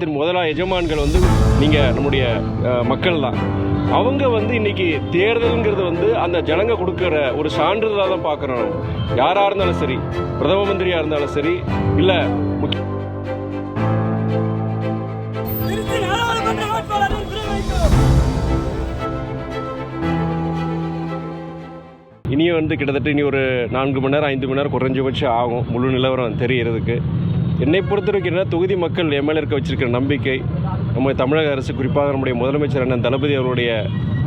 தின் முதலா எஜமான்கள் வந்து நீங்கள் நம்முடைய மக்கள் தான் அவங்க வந்து இன்னைக்கு தேர்தலுங்கிறது வந்து அந்த ஜனங்க கொடுக்குற ஒரு சான்றிதழாக தான் பார்க்குறோம் யாராக இருந்தாலும் சரி பிரதம மந்திரியாக இருந்தாலும் சரி இல்லை முக்கிய இனியும் வந்து கிட்டத்தட்ட இனி ஒரு நான்கு மணி நேரம் ஐந்து மணி நேரம் குறைஞ்சபட்சம் ஆகும். முழு நிலவரம் தெரியறதுக்கு. என்னை பொறுத்தவரைக்கும் என்ன தொகுதி மக்கள் எம்எல்ஏ இருக்க வச்சிருக்கிற நம்பிக்கை நம்ம தமிழக அரசு குறிப்பாக நம்முடைய முதலமைச்சர் அண்ணன் தளபதி அவருடைய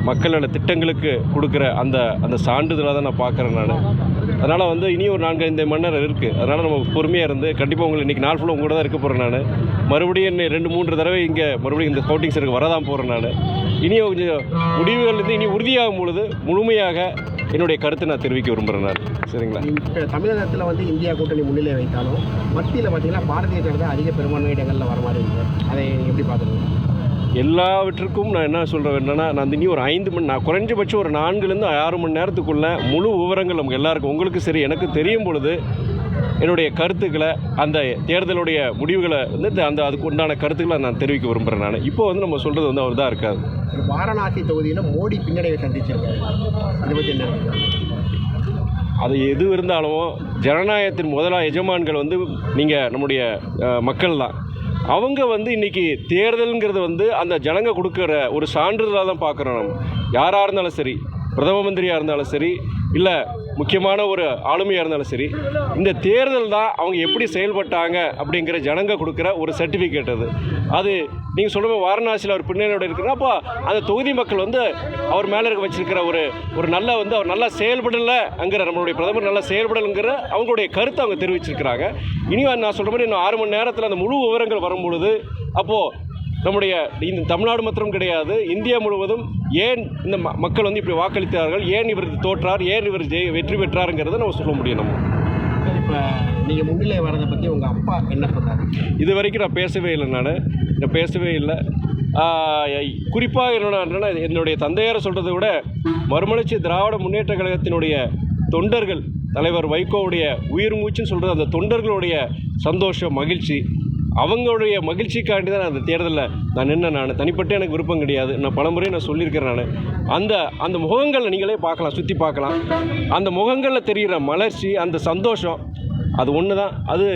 மக்களோட திட்டங்களுக்கு கொடுக்குற அந்த அந்த சான்றிதழாக தான் நான் பார்க்குறேன் நான். அதனால் வந்து இனி ஒரு நான்கு ஐந்து மணி நேரம் இருக்குது அதனால் நம்ம பொறுமையாக இருந்து கண்டிப்பாக உங்களுக்கு இன்றைக்கி நாள் ஃபுல்லாக உங்க கூட தான் இருக்க போகிறேன் நான். மறுபடியும் என்ன ரெண்டு மூன்று தடவை இங்கே மறுபடியும் இந்த கவுண்டிங் சருக்கு வரதான் போகிறேன் நான். இனி கொஞ்சம் முடிவுகள் வந்து இனி உறுதியாகும் பொழுது முழுமையாக என்னுடைய கருத்தை நான் தெரிவிக்க விரும்புகிறேன் சரிங்களா? இப்போ தமிழகத்தில் வந்து இந்தியா கூட்டணி முன்னிலை வைத்தாலும் மத்தியில் பார்த்தீங்கன்னா பாரதிய ஜனதா அதிக பெரும்பான்மை இடங்களில் வர மாதிரி இருக்குது அதை எப்படி பார்க்குறீங்க எல்லாவற்றுக்கும் நான் என்ன சொல்கிறேன் என்னன்னா இனி ஒரு ஐந்து மணி நான் குறைஞ்சபட்சம் ஒரு நான்குலேருந்து ஆறு மணி நேரத்துக்குள்ள முழு விவரங்கள் நமக்கு எல்லாருக்கும் உங்களுக்கு சரி எனக்கு தெரியும் பொழுது என்னுடைய கருத்துக்களை அந்த தேர்தலுடைய முடிவுகளை வந்து அந்த அதுக்கு உண்டான கருத்துக்களை நான் தெரிவிக்க விரும்புகிறேன் நான். இப்போ வந்து நம்ம சொல்கிறது வந்து அவர் தான் இருக்காது வாரணாசி தொகுதியில் மோடி பின்னடைவை சந்திச்சிருக்காரு. அதை பற்றி என்ன நினைக்கிறீங்க? அது எது இருந்தாலும் ஜனநாயகத்தின் முதலா எஜமான்கள் வந்து நீங்கள் நம்முடைய மக்கள் தான் அவங்க வந்து இன்னைக்கு தேர்தலுங்கிறது வந்து அந்த ஜனங்க கொடுக்குற ஒரு சான்றிதழாக தான் பார்க்குறோம் நம்ம. யாராக இருந்தாலும் சரி பிரதம மந்திரியாக இருந்தாலும் சரி இல்லை முக்கியமான ஒரு ஆளுமையாக இருந்தாலும் சரி இந்த தேர்தல் தான் அவங்க எப்படி செயல்பட்டாங்க அப்படிங்கிற ஜனங்க கொடுக்குற ஒரு சர்டிஃபிகேட் அது. அது நீங்கள் சொல்லுங்கள் வாரணாசியில் அவர் பின்னணியோட இருக்கிற அப்போ அந்த தொகுதி மக்கள் வந்து அவர் மேலே இருக்க வச்சிருக்கிற ஒரு ஒரு நல்ல வந்து அவர் நல்லா செயல்படலைங்கிற நம்மளுடைய பிரதமர் நல்லா செயல்படலைங்கிற அவங்களுடைய கருத்தை அவங்க தெரிவிச்சிருக்கிறாங்க. இனி நான் சொல்கிற மாதிரி இன்னும் ஆறு மணி நேரத்தில் அந்த முழு விவரங்கள் வரும்பொழுது அப்போது நம்முடைய இந்த தமிழ்நாடு மாத்திரம் கிடையாது இந்தியா முழுவதும் ஏன் இந்த மக்கள் வந்து இப்படி வாக்களித்தார்கள் ஏன் இவர் தோற்றார் ஏன் இவர் ஜெய் வெற்றி பெற்றாருங்கிறத நம்ம சொல்ல முடியும் நம்ம. இப்போ நீங்கள் முன்னிலை வரதை பற்றி உங்கள் அப்பா என்ன சொன்னார்? இது வரைக்கும் நான் பேசவே இல்லை நான். நான் பேசவே இல்லை. குறிப்பாக என்னோட என்னன்னா என்னுடைய தந்தையாரை சொல்கிறத விட மறுமலர்ச்சி திராவிட முன்னேற்ற கழகத்தினுடைய தொண்டர்கள் தலைவர் வைகோவுடைய உயிர் மூச்சுன்னு சொல்கிறது அந்த தொண்டர்களுடைய சந்தோஷம் மகிழ்ச்சி. அவங்களுடைய மகிழ்ச்சிக்காண்டி தான் நான் அந்த தேர்தலில் நான் நின்று நான். தனிப்பட்ட எனக்கு விருப்பம் கிடையாது. நான் பலமுறையும் நான் சொல்லியிருக்கிறேன் நான். அந்த அந்த முகங்களை நீங்களே பார்க்கலாம் சுற்றி பார்க்கலாம். அந்த முகங்களில் தெரிகிற மலர்ச்சி அந்த சந்தோஷம் அது ஒன்று தான் அது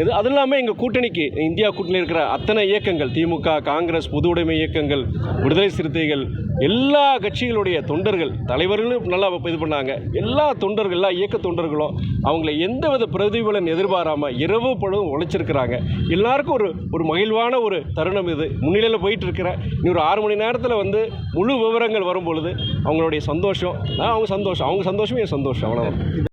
இது அது இல்லாமல் எங்கள் கூட்டணிக்கு இந்தியா கூட்டணி இருக்கிற அத்தனை இயக்கங்கள் திமுக காங்கிரஸ் பொது உடைமை இயக்கங்கள் விடுதலை சிறுத்தைகள் எல்லா கட்சிகளுடைய தொண்டர்கள் தலைவர்களும் நல்லா இது பண்ணாங்க. எல்லா தொண்டர்கள் எல்லா இயக்க தொண்டர்களும் அவங்கள எந்தவித பிரதிபலன் எதிர்பாராமல் இரவு பழுவும் உழைச்சிருக்கிறாங்க. எல்லாருக்கும் ஒரு ஒரு மகிழ்வான ஒரு தருணம் இது. முன்னிலையில் போயிட்டு இருக்கிறேன் இன்னும் ஒரு ஆறு மணி நேரத்தில் வந்து முழு விவரங்கள் வரும் பொழுது அவங்களுடைய சந்தோஷம். நான் அவங்க சந்தோஷம். அவங்க சந்தோஷமே என் சந்தோஷம். அவ்வளோதான்